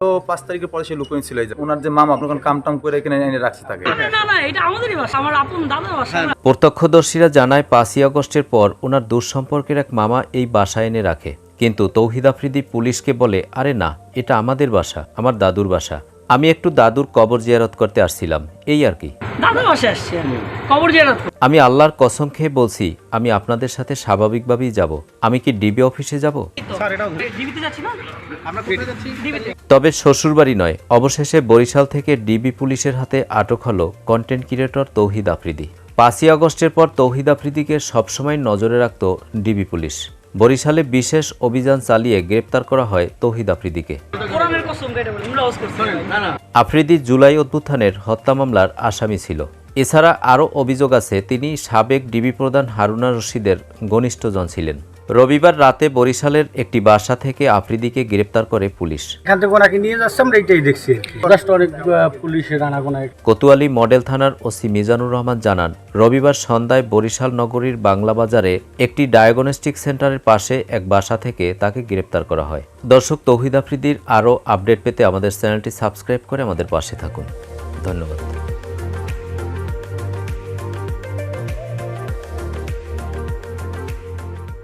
তো পাঁচ তারিখের পরে সে লুকোয় ছিল যে ওনার যে মামা আপনার কাম টাম করে এখানে এনে রাখছে তাকে। না না না এটা আমাদেরই বাসা আমার আপন দাদার বাসা। প্রত্যক্ষদর্শীরা জানায় পাঁচই আগস্টের পর ওনার দুঃসম্পর্কের এক মামা এই বাসা এনে রাখে। কিন্তু তৌহিদ আফ্রিদি পুলিশকে বলে আরে না এটা আমাদের বাসা আমার দাদুর বাসা। আমি একটু দাদুর কবর জিয়ারত করতে আসছিলাম। এই আর কি। বাসায় আমি কবর জিয়ারত করতে। আমি আল্লাহর কসম খেয়ে বলছি আমি আপনাদের সাথে স্বাভাবিকভাবেই যাব। আমি কি ডিবি অফিসে যাব? ডিবিতে যাচ্ছি না? ডিবিতে। তবে শ্বশুরবাড়ি নয় অবশেষে বরিশাল থেকে ডিবি পুলিশের হাতে আটক হলো কন্টেন্ট ক্রিয়েটর তৌহিদ আফ্রিদি। পাঁচই আগস্টের পর তৌহিদ আফ্রিদিকে সবসময় নজরে রাখত ডিবি পুলিশ। বরিশালে বিশেষ অভিযান চালিয়ে গ্রেপ্তার করা হয় তৌহিদ আফ্রিদিকে। কোরআনের কসম কেটে বলি মুলাওয়াজ করছি। না না। আফ্রিদি জুলাই অভ্যুত্থানের হত্যা মামলার আসামি ছিল। এছাড়া আরও অভিযোগ আছে তিনি সাবেক ডিবি প্রধান হারুনা রশিদের ঘনিষ্ঠজন ছিলেন। রবিবার রাতে বরিশালের একটি বাসা থেকে আফ্রিদিকে গ্রেপ্তার করে পুলিশ। এখান থেকে ওনাকে নিয়ে যাচ্ছে আমরা এইটাই দেখছি অনেক পুলিশের আনাগোনায় কোতোয়ালি মডেল থানার ওসি মিজানুর রহমান জানান রবিবার সন্ধ্যায় বরিশাল নগরীর বাংলা বাজারে একটি ডায়াগনস্টিক সেন্টারের পাশে এক বাসা থেকে তাকে গ্রেপ্তার করা হয়। দর্শক তৌহিদ আফ্রিদির আরও আপডেট পেতে আমাদের চ্যানেলটি সাবস্ক্রাইব করে আমাদের পাশে থাকুন। ধন্যবাদ।